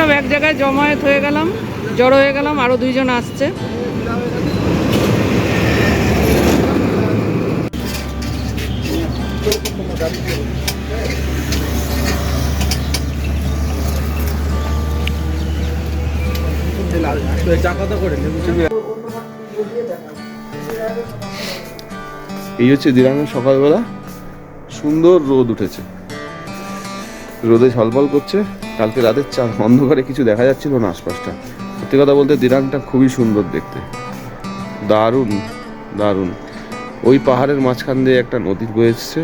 সব এক জায়গায় জমায়েত হয়ে গেলাম, জড়ো হয়ে গেলাম আরও দুইজন আসছে। এই হচ্ছে দিরাঙ্গের সকালবেলা। সুন্দর রোদ উঠেছে। রোদে ঝলমল করছে। কালকে রাতের চা অন্ধকারে কিছু দেখা যাচ্ছিল না আশপাশটা। সত্যি কথা বলতে দিরাংটা খুবই সুন্দর দেখতে। দারুণ দারুণ। ওই পাহাড়ের মাঝখান দিয়ে একটা নদী বয়ে এসছে।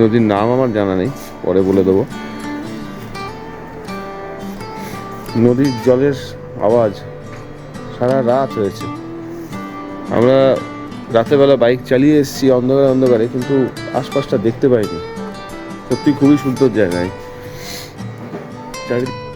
নদীর নাম আমার জানা নেই, পরে বলে দেবো। নদীর জলের আওয়াজ সারা রাত হয়েছে। আমরা রাতেরবেলা বাইক চালিয়ে এসেছি অন্ধকারে অন্ধকারে, কিন্তু আশপাশটা দেখতে পাইনি। সত্যি খুবই সুন্দর জায়গায়। Dari.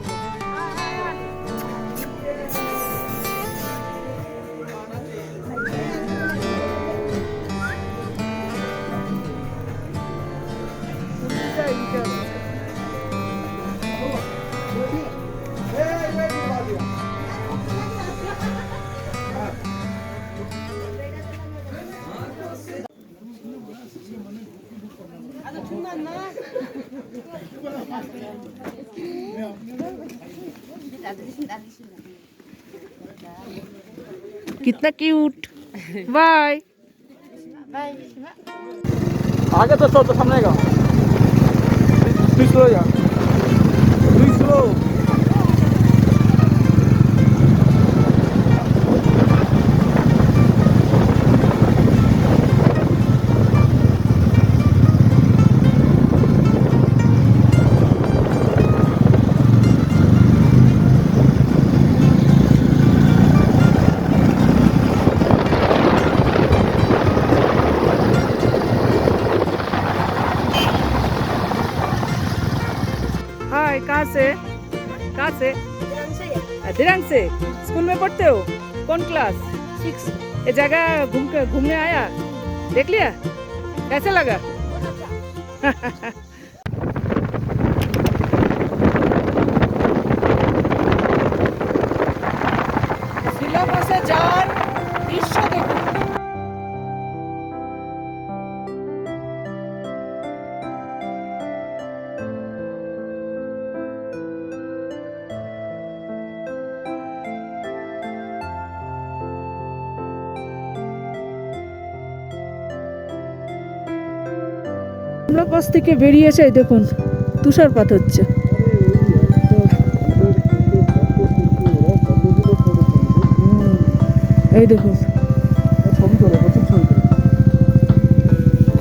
कितना क्यूट बाय आगे तो सौ तो सामने का। स्लो स्लो कहाँ से कहाँ से दिरंग से स्कूल में पढ़ते हो? कौन क्लास सिक्स ये जगह घूम घूमने आया देख लिया कैसे लगा? আমরা পাশ থেকে বেরিয়েছে এই দেখুন তুষারপাত হচ্ছে। এই দেখুন।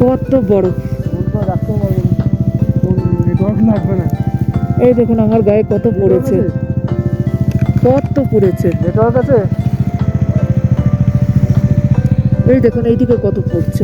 কত বড়। এই দেখুন আমার গায়ে কত পড়েছে। কত পড়েছে। নেটওয়ার্ক আছে? এই দেখুন এইদিকে কত পড়ছে।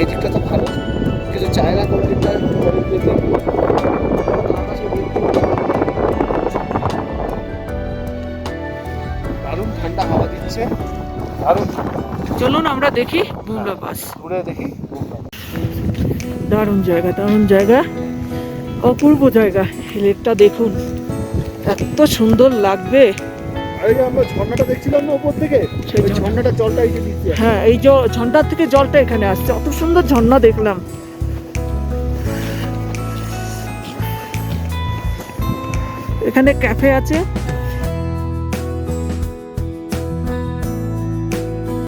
এই দিকটা তো ভালো। কিন্তু জায়গা কোন দিকটা একটু বড় করে দেখব আকাশে বিদ্যুৎ। দারুণ ঠান্ডা হাওয়া দিচ্ছে। দারুণ চলুন আমরা দেখি বুমলা পাস ঘুরে দেখি দারুণ জায়গা দারুণ জায়গা। অপূর্ব জায়গা লেকটা দেখুন। এত সুন্দর লাগবে। যে আমরা ঝর্ণাটা দেখছিলাম না উপর থেকে? সেই ঝর্ণাটা জলটা এই যে দিচ্ছে হ্যাঁ এই যে ঝর্ণার থেকে জলটা এখানে আসছে। অত সুন্দর ঝর্ণা দেখলাম। এখানে ক্যাফে আছে।